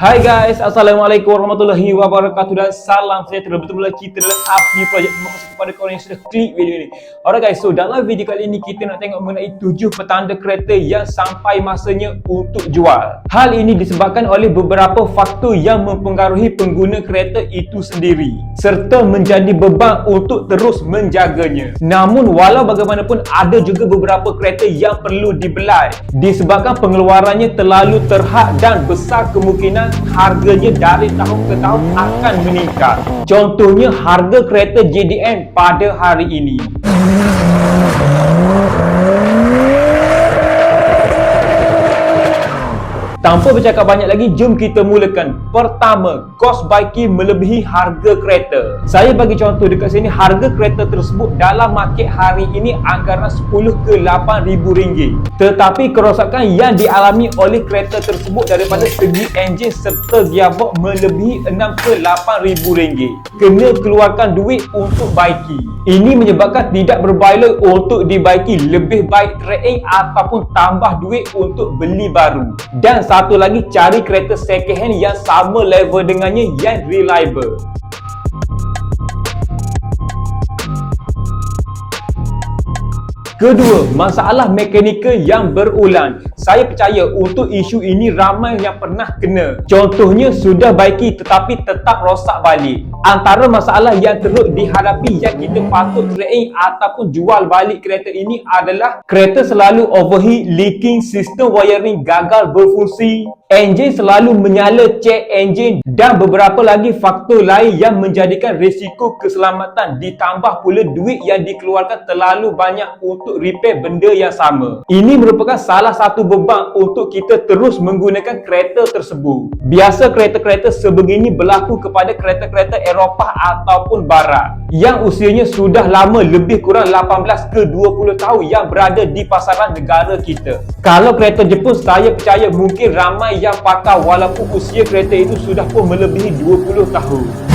Hai guys, Assalamualaikum warahmatullahi wabarakatuh dan salam sejahtera lagi kita dalam Api Project. Terima kasih kepada korang yang sudah klik video ini. Alright guys, so dalam video kali ini kita nak tengok mengenai tujuh petanda kereta yang sampai masanya untuk jual. Hal ini disebabkan oleh beberapa faktor yang mempengaruhi pengguna kereta itu sendiri serta menjadi beban untuk terus menjaganya. Namun walau bagaimanapun ada juga beberapa kereta yang perlu dibelai disebabkan pengeluarannya terlalu terhad dan besar kemungkinan harganya dari tahun ke tahun akan meningkat. Contohnya harga kereta JDM pada hari ini. Tanpa bercakap banyak lagi, jom kita mulakan. Pertama, kos baiki melebihi harga kereta. Saya bagi contoh dekat sini, harga kereta tersebut dalam market hari ini anggaran 10 ke 8 ribu ringgit. Tetapi kerosakan yang dialami oleh kereta tersebut daripada segi enjin serta gearbox melebihi 6 ke 8 ribu ringgit. Kena keluarkan duit untuk baiki. Ini menyebabkan tidak berbaloi untuk dibaiki. Lebih baik trade ataupun tambah duit untuk beli baru. Dan satu lagi cari kereta second hand yang sama level dengannya yang reliable. Kedua, masalah mekanikal yang berulang. Saya percaya untuk isu ini ramai yang pernah kena. Contohnya sudah baiki tetapi tetap rosak balik. Antara masalah yang teruk dihadapi yang kita patut trade ataupun jual balik kereta ini adalah kereta selalu overheat, leaking, sistem wiring gagal berfungsi, enjin selalu menyala check enjin dan beberapa lagi faktor lain yang menjadikan risiko keselamatan ditambah pula duit yang dikeluarkan terlalu banyak untuk repair benda yang sama. Ini merupakan salah satu beban untuk kita terus menggunakan kereta tersebut. Biasa kereta-kereta sebegini berlaku kepada kereta-kereta Eropah ataupun Barat yang usianya sudah lama lebih kurang 18 ke 20 tahun yang berada di pasaran negara kita. Kalau kereta Jepun saya percaya mungkin ramai yang pakai walaupun usia kereta itu sudah pun melebihi 20 tahun.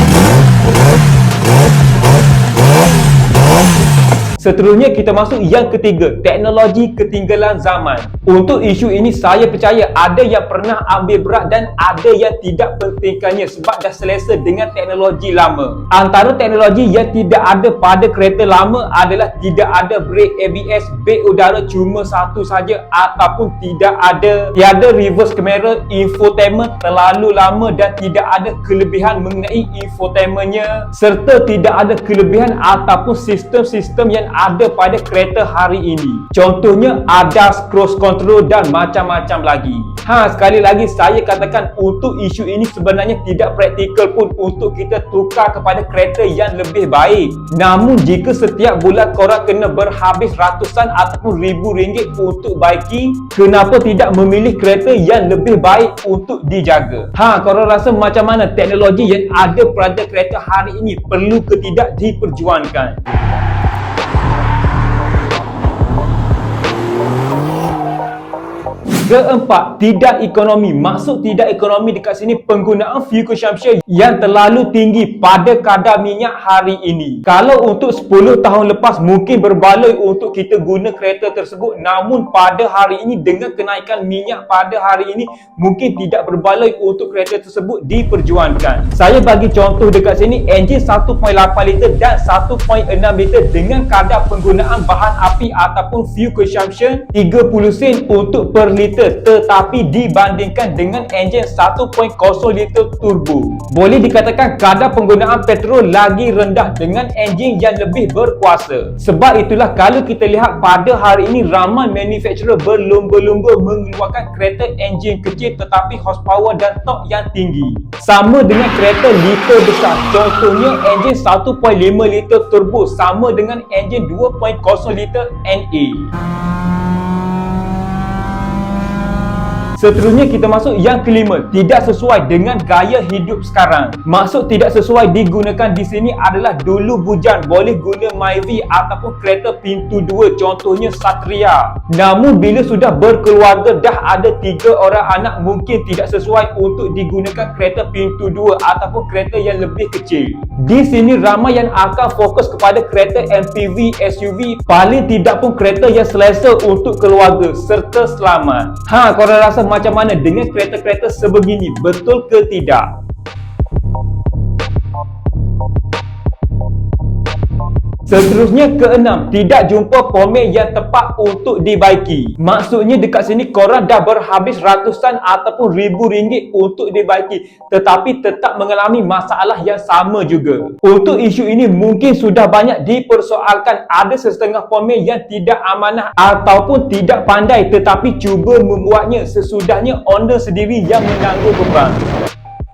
Seterusnya kita masuk yang ketiga, teknologi ketinggalan zaman. Untuk isu ini saya percaya ada yang pernah ambil berat dan ada yang tidak pentingkannya sebab dah selesa dengan teknologi lama. Antara teknologi yang tidak ada pada kereta lama adalah tidak ada brake ABS, brake udara cuma satu saja ataupun tidak ada tiada reverse camera, infotainment terlalu lama dan tidak ada kelebihan mengenai infotainmentnya serta tidak ada kelebihan ataupun sistem-sistem yang ada pada kereta hari ini. Contohnya ADAS, cruise control dan macam-macam lagi. Ha, sekali lagi saya katakan untuk isu ini sebenarnya tidak praktikal pun untuk kita tukar kepada kereta yang lebih baik. Namun jika setiap bulan korang kena berhabis ratusan ataupun ribu ringgit untuk baiki, kenapa tidak memilih kereta yang lebih baik untuk dijaga? Ha, korang rasa macam mana teknologi yang ada pada kereta hari ini perlu ke tidak diperjuangkan? Keempat, tidak ekonomi. Maksud tidak ekonomi dekat sini penggunaan fuel consumption yang terlalu tinggi pada kadar minyak hari ini. Kalau untuk 10 tahun lepas mungkin berbaloi untuk kita guna kereta tersebut namun pada hari ini dengan kenaikan minyak pada hari ini mungkin tidak berbaloi untuk kereta tersebut diperjuangkan. Saya bagi contoh dekat sini enjin 1.8 liter dan 1.6 liter dengan kadar penggunaan bahan api ataupun fuel consumption 30 sen untuk per liter liter tetapi dibandingkan dengan enjin 1.0 liter turbo. Boleh dikatakan kadar penggunaan petrol lagi rendah dengan enjin yang lebih berkuasa. Sebab itulah kalau kita lihat pada hari ini ramai manufacturer berlumba-lumba mengeluarkan kereta enjin kecil tetapi horsepower dan torque yang tinggi. Sama dengan kereta liter besar. Contohnya enjin 1.5 liter turbo sama dengan enjin 2.0 liter NA. Seterusnya kita masuk yang kelima, tidak sesuai dengan gaya hidup sekarang. Maksud tidak sesuai digunakan di sini adalah dulu bujang boleh guna Myvi ataupun kereta pintu dua, contohnya Satria. Namun bila sudah berkeluarga dah ada tiga orang anak mungkin tidak sesuai untuk digunakan kereta pintu dua ataupun kereta yang lebih kecil. Di sini ramai yang akan fokus kepada kereta MPV, SUV, paling tidak pun kereta yang selesa untuk keluarga serta selamat. Ha, korang rasa macam mana dengan kereta-kereta sebegini? Betul ke tidak? Seterusnya keenam, tidak jumpa pomade yang tepat untuk dibaiki. Maksudnya dekat sini korang dah berhabis ratusan ataupun ribu ringgit untuk dibaiki tetapi tetap mengalami masalah yang sama juga. Untuk isu ini mungkin sudah banyak dipersoalkan ada setengah pomade yang tidak amanah ataupun tidak pandai tetapi cuba membuatnya sesudahnya owner sendiri yang menanggung beban.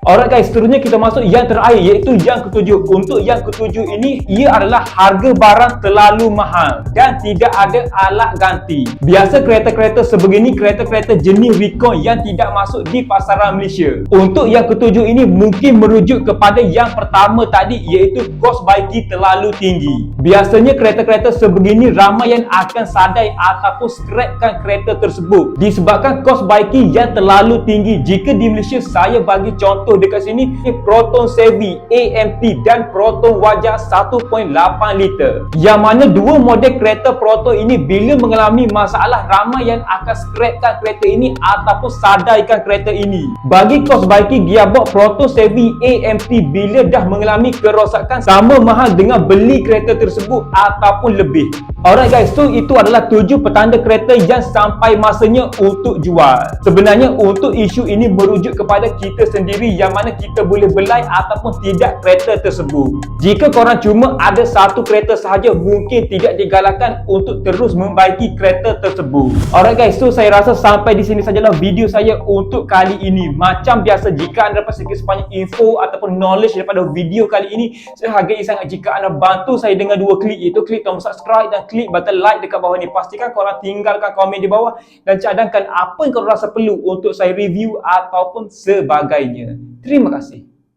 Alright guys, seterusnya kita masuk yang terakhir iaitu yang ketujuh. Untuk yang ketujuh ini, ia adalah harga barang terlalu mahal dan tidak ada alat ganti. Biasa kereta-kereta sebegini kereta-kereta jenis Recon yang tidak masuk di pasaran Malaysia. Untuk yang ketujuh ini mungkin merujuk kepada yang pertama tadi iaitu kos baiki terlalu tinggi. Biasanya kereta-kereta sebegini ramai yang akan sadai ataupun scrapkan kereta tersebut disebabkan kos baiki yang terlalu tinggi. Jika di Malaysia saya bagi contoh contoh dekat sini Proton Savvy AMT dan Proton Wajah 1.8 liter. Yang mana dua model kereta Proton ini bila mengalami masalah ramai yang akan scrapkan kereta ini ataupun sadaikan kereta ini. Bagi kos baiki gearbox Proton Savvy AMT bila dah mengalami kerosakan sama mahal dengan beli kereta tersebut ataupun lebih. Alright guys, so itu adalah tujuh petanda kereta yang sampai masanya untuk jual. Sebenarnya untuk isu ini merujuk kepada kita sendiri yang mana kita boleh belai ataupun tidak kereta tersebut. Jika korang cuma ada satu kereta sahaja, mungkin tidak digalakkan untuk terus membaiki kereta tersebut. Alright guys, so saya rasa sampai di sini sajalah video saya untuk kali ini. Macam biasa, jika anda dapat sedikit sebanyak info ataupun knowledge daripada video kali ini, saya hargai sangat jika anda bantu saya dengan dua klik, iaitu klik tombol subscribe dan klik button like dekat bawah ni. Pastikan korang tinggalkan komen di bawah dan cadangkan apa yang korang rasa perlu untuk saya review ataupun sebagainya. Terima kasih.